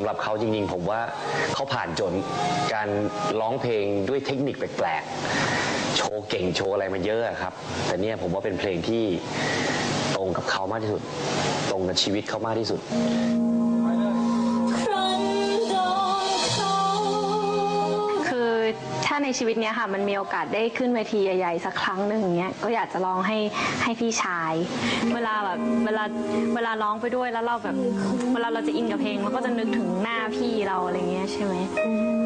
ำหรับเขาจริงๆ ผมว่าเขาผ่านจนการร้องเพลงด้วยเทคนิคแปลกๆ โชว์เก่งโชว์อะไรมาเยอะอะครับ แต่เนี่ยผมว่าเป็นเพลงที่ตรงกับเขามากที่สุด ตรงกับชีวิตเขามากที่สุด ในชีวิตเนี้ยค่ะ มันมีโอกาสได้ขึ้นเวทีใหญ่ๆสักครั้งหนึ่งเนี้ยก็อยากจะร้องให้ให้พี่ชาย เวลาแบบเวลาเวลาร้องไปด้วยแล้วเราแบบเวลาเราจะอินกับเพลงเราก็จะนึกถึงหน้าพี่เราอะไรเงี้ยใช่ไหม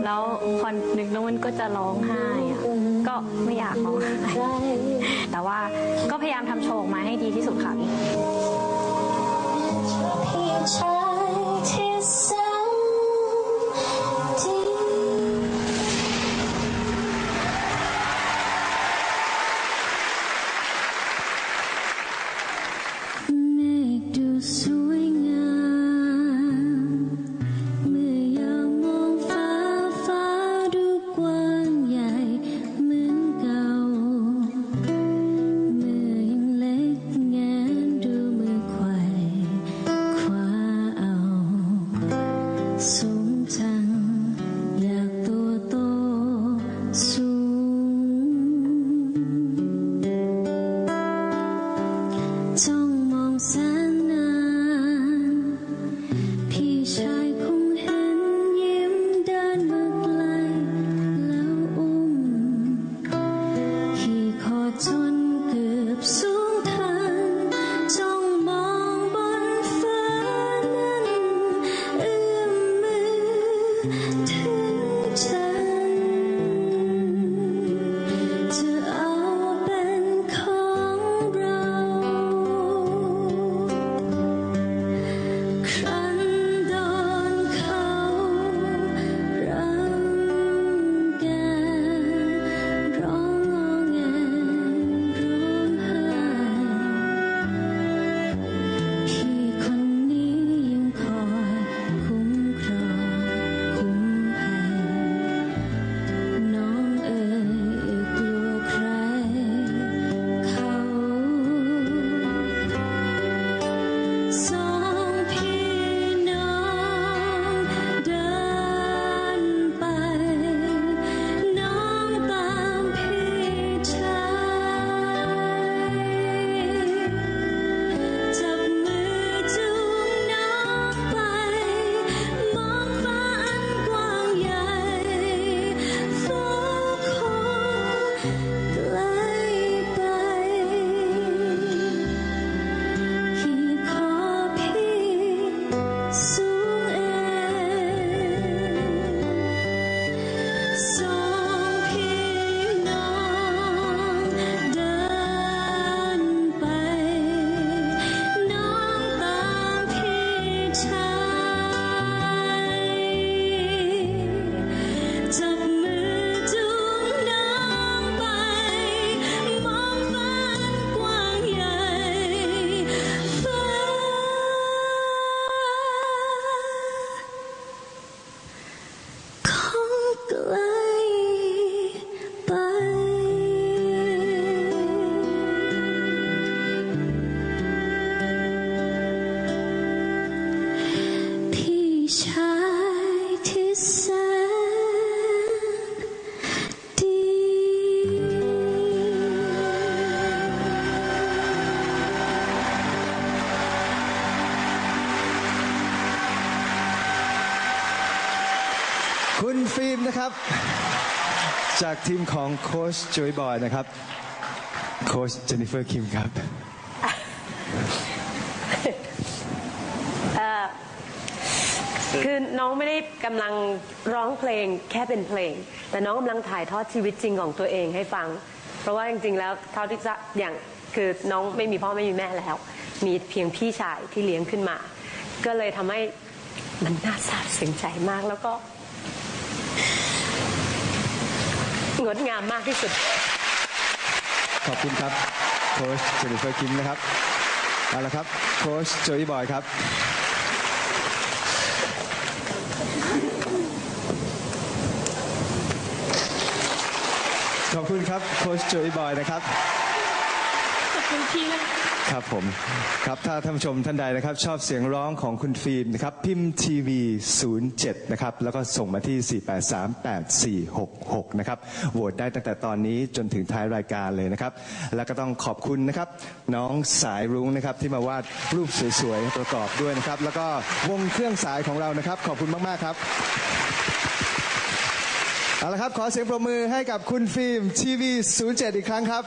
แล้วพอนึกแล้วมันก็จะร้องไห้อะก็ไม่อยากร้องไห้แต่ว่าก็พยายามทำโชว์ออกมาให้ดีที่สุดค่ะพี่ชายที่ ขี่ค ชายที่แสนดี คุณฟิล์มนะครับ จากทีมของโค้ชจอยบอยนะครับ โค้ชเจนนิเฟอร์คิมครับ คือน้องไม่ได้กำลังร้องเพลงแค่เป็นเพลง แต่น้องกำลังถ่ายทอดชีวิตจริงของตัวเองให้ฟัง เพราะว่าจริงๆแล้วเท่าที่จะอย่างคือน้องไม่มีพ่อไม่มีแม่แล้ว มีเพียงพี่ชายที่เลี้ยงขึ้นมา ก็เลยทำให้มันน่าซาบซึ้งใจมากแล้วก็ งดงามมากที่สุด ขอบคุณครับ โค้ชเจนิเฟอร์คิมนะครับ เอาละครับ โค้ชโจอยบอยครับ ขอบคุณครับโค้ชจอยบอยนะครับขอบคุณพี่นะคะครับผมครับถ้าท่านผู้ชมท่านใดนะครับ ชอบเสียงร้องของคุณฟิล์มนะครับ พิมพ์ทีวี 07 นะครับ แล้วก็ส่งมาที่ 4838466 นะครับโหวตได้ตั้งแต่ตอนนี้จนถึงท้ายรายการเลยนะครับ แล้วก็ต้องขอบคุณนะครับ น้องสายรุ้งนะครับ ที่มาวาดรูปสวยๆ ประกอบด้วยนะครับ แล้วก็วงเครื่องสายของเรานะครับ ขอบคุณมากๆครับ เอาละครับ ขอเสียงปรบมือให้กับคุณฟิล์มทีวี07 อีกครั้งครับ